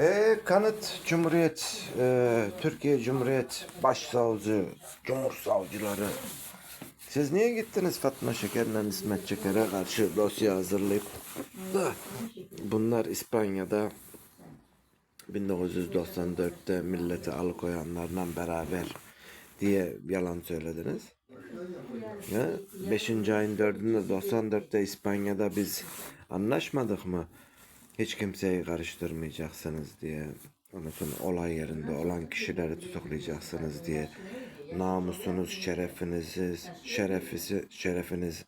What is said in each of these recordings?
E, kanıt Cumhuriyet, e, Türkiye Cumhuriyet Başsavcı, Cumhursavcıları. Siz niye gittiniz Fatma Şeker'le İsmet Çeker'e karşı dosya hazırlayıp bunlar İspanya'da 1994'te milleti alıkoyanlarla beraber diye yalan söylediniz. Ya, 5. ayın 4'ünde 94'te İspanya'da biz anlaşmadık mı? Hiç kimseyi karıştırmayacaksınız diye. Unutun olay yerinde olan kişileri tutuklayacaksınız diye. Namusunuz, şerefinizi, şerefisi, şerefiniz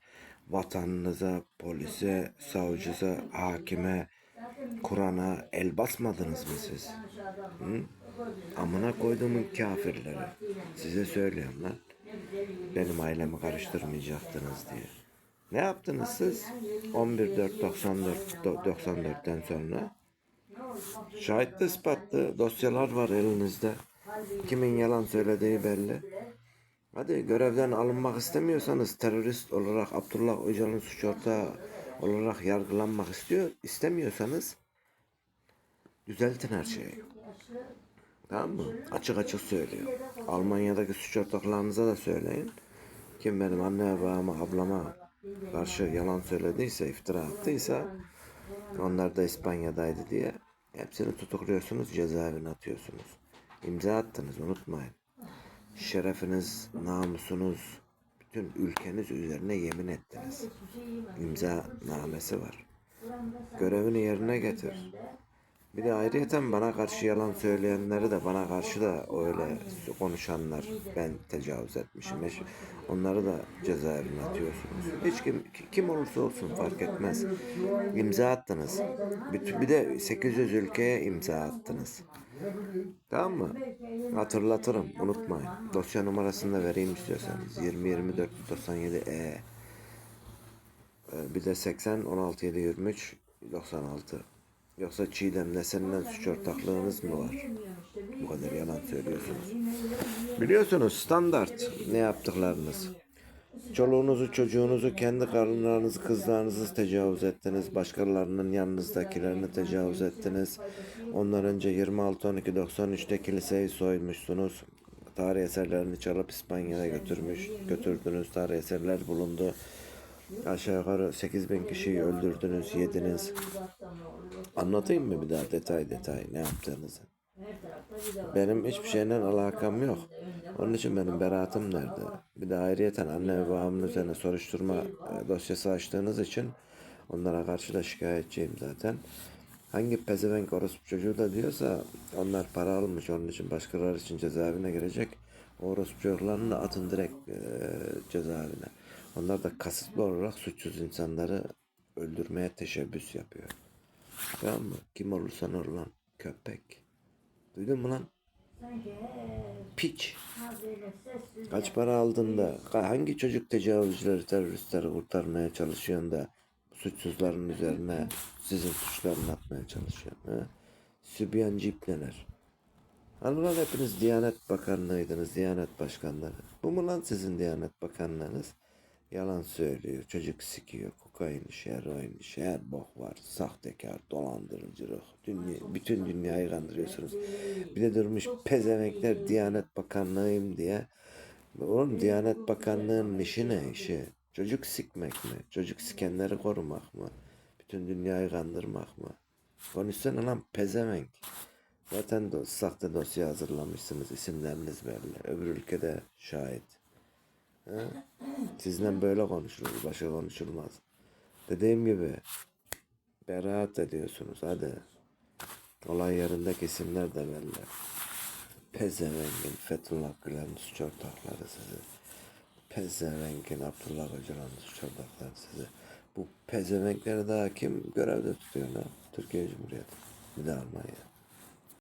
vatanınıza, polise, savcıza, hakime, Kur'an'a el basmadınız mı siz? Hı? Amına koyduğumun kafirleri. Size söylüyorum lan. Benim ailemi karıştırmayacaktınız diye. Ne yaptınız siz? 11.4.94'ten sonra. Şahitli ispatlı dosyalar var elinizde. Kimin yalan söylediği belli. Hadi görevden alınmak istemiyorsanız terörist olarak Abdullah Öcalan suç ortağı olarak yargılanmak istiyor istemiyorsanız düzeltin her şeyi. Tamam mı? Açık açık söylüyor. Almanya'daki suç ortaklarınıza da söyleyin. Kim benim anne babama ablama karşı yalan söylediyse, iftira attıysa onlar da İspanya'daydı diye hepsini tutukluyorsunuz, cezaevine atıyorsunuz. İmza attınız unutmayın. Şerefiniz, namusunuz, bütün ülkeniz üzerine yemin ettiniz. İmza namesi var. Görevini yerine getir. Bir de ayrıyeten bana karşı yalan söyleyenleri de bana karşı da öyle konuşanlar ben tecavüz etmişim. Onları da cezaevine atıyorsunuz. Hiç kim, kim olursa olsun fark etmez. İmza attınız. Bir, de 800 ülkeye imza attınız. Tamam mı? Hatırlatırım. Unutmayın. Dosya numarasını da vereyim istiyorsanız. 20 24 97 E. Ee, Bir de 80 16 7 23 96. Yoksa Çiğdem'le seninle suç ortaklığınız mı var? Bu kadar yalan söylüyorsunuz. Biliyorsunuz standart ne yaptıklarınız. Çoluğunuzu, çocuğunuzu, kendi karınlarınızı, kızlarınızı tecavüz ettiniz. Başkalarının yanınızdakilerini tecavüz ettiniz. Ondan önce 26-12-93'te kiliseyi soymuşsunuz. Tarih eserlerini çalıp İspanya'ya götürmüş, götürdünüz. Tarih eserler bulundu. Aşağı yukarı 8 bin kişiyi öldürdünüz, yediniz. Anlatayım mı bir daha detay detay ne yaptığınızı? Benim hiçbir şeyle alakam yok. Onun için benim beraatım nerede? Bir de ayrıyeten anne ve babamın üzerine soruşturma e, dosyası açtığınız için onlara karşı da şikayetçiyim zaten. Hangi pezevenk orospu çocuğu da diyorsa onlar para almış onun için başkaları için cezaevine girecek. O orospu çocuklarını da atın direkt e, cezaevine. Onlar da kasıtlı olarak suçsuz insanları öldürmeye teşebbüs yapıyor. Tamam mı? Kim olursan ol lan. Köpek. Duydun mu lan? Piç. Kaç para aldın da hangi çocuk tecavüzcüleri, teröristleri kurtarmaya çalışıyorsun da suçsuzların üzerine sizin suçlarını atmaya çalışıyorsun? Ha? Sübyancı ipneler. Hani lan hepiniz Diyanet Bakanlığıydınız, Diyanet Başkanları. Bu mu lan sizin Diyanet Bakanlığınız? Yalan söylüyor, çocuk sikiyor, kokain her bok var. Sahtekar, dolandırıcılık, dünya, bütün dünyayı kandırıyorsunuz. Bir de durmuş pezemekler Diyanet Bakanlığıyım diye. Oğlum Diyanet Bakanlığı'nın işi ne işi? Çocuk sikmek mi? Çocuk sikenleri korumak mı? Bütün dünyayı kandırmak mı? Konuşsana lan pezevenk. Zaten do sahte dosya hazırlamışsınız. isimleriniz belli. Öbür ülkede şahit. Ha? Sizden böyle konuşulur. Başka konuşulmaz. Dediğim gibi beraat ediyorsunuz. Hadi. Olay yerindeki isimler de belli. Pezevengin Fethullah Gülen'in suç ortakları sizi. Pezevengin Abdullah Öcalan'ın suç ortakları sizi. Bu pezevenkleri daha kim görevde tutuyor lan? Türkiye Cumhuriyeti. Bir de Almanya.